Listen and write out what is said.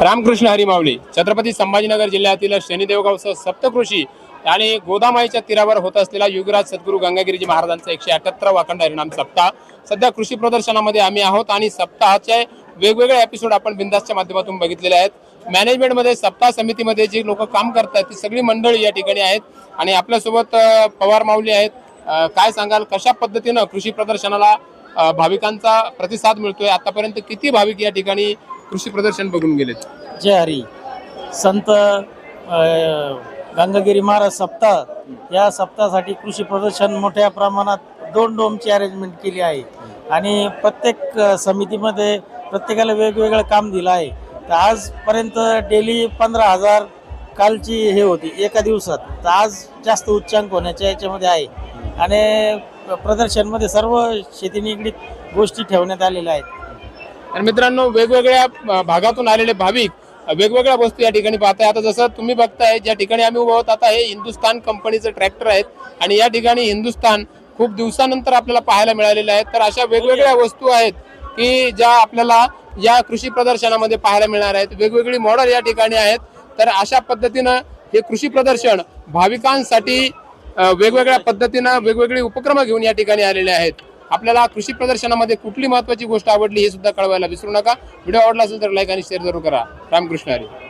रामकृष्ण हरी माऊली छत्रपती संभाजीनगर जिल्ह्यातील शनिदेवगावचं सप्तकृषी आणि गोदामाईच्या तीरावर होत असलेला युगराज सद्गुरू गंगागिरीजी महाराजांचा एकशे अठ्याहत्तर अखंड हरिणाम सप्ताह. सध्या कृषी प्रदर्शनामध्ये आम्ही आहोत आणि सप्ताहाचे वेगवेगळे एपिसोड आपण बिंदासच्या माध्यमातून बघितलेले आहेत. मॅनेजमेंटमध्ये सप्ताह समितीमध्ये जी लोक काम करतात ती सगळी मंडळी या ठिकाणी आहेत आणि आपल्यासोबत पवार माऊली आहेत. काय सांगाल कशा पद्धतीनं कृषी प्रदर्शनाला भाविकांचा प्रतिसाद मिळतोय? आतापर्यंत किती भाविक या ठिकाणी कृषी प्रदर्शन बघून गेलेत. जय हरी. संत अ, गंगागिरी महाराज सप्ताह या सप्ताहासाठी कृषी प्रदर्शन मोठ्या प्रमाणात दोन डोमची अरेंजमेंट केली आहे. आणि प्रत्येक समितीमध्ये प्रत्येकाला वेगवेगळं काम दिलं आहे. तर आजपर्यंत डेली पंधरा हजार कालची हे होती एका दिवसात. तर आज जास्त उच्चांक होण्याच्या याच्यामध्ये आहे. आणि प्रदर्शनमध्ये सर्व शेती निगडीत गोष्टी ठेवण्यात आलेल्या आहेत. आणि मित्रांनो वेगवेगळ्या भागातून आलेले भाविक वेगवेगळ्या वस्तू या ठिकाणी पाहताय. आता जसं तुम्ही बघताय ज्या ठिकाणी आम्ही उभं आहोत आता हे हिंदुस्तान कंपनीचं ट्रॅक्टर आहेत. आणि या ठिकाणी हिंदुस्तान खूप दिवसानंतर आपल्याला पाहायला मिळालेले आहेत तर अशा वेगवेगळ्या वस्तू आहेत की ज्या आपल्याला या कृषी प्रदर्शनामध्ये पाहायला मिळणार आहेत. वेगवेगळी मॉडेल या ठिकाणी आहेत. तर अशा पद्धतीनं हे कृषी प्रदर्शन भाविकांसाठी वेगवेगळ्या पद्धतीनं वेगवेगळे उपक्रम घेऊन या ठिकाणी आलेले आहेत. आपल्याला कृषी प्रदर्शनामध्ये कुठली महत्वाची गोष्ट आवडली हे सुद्धा कळवायला विसरू नका. व्हिडिओ आवडला असेल तर लाईक आणि शेअर जरूर करा. रामकृष्ण हरी.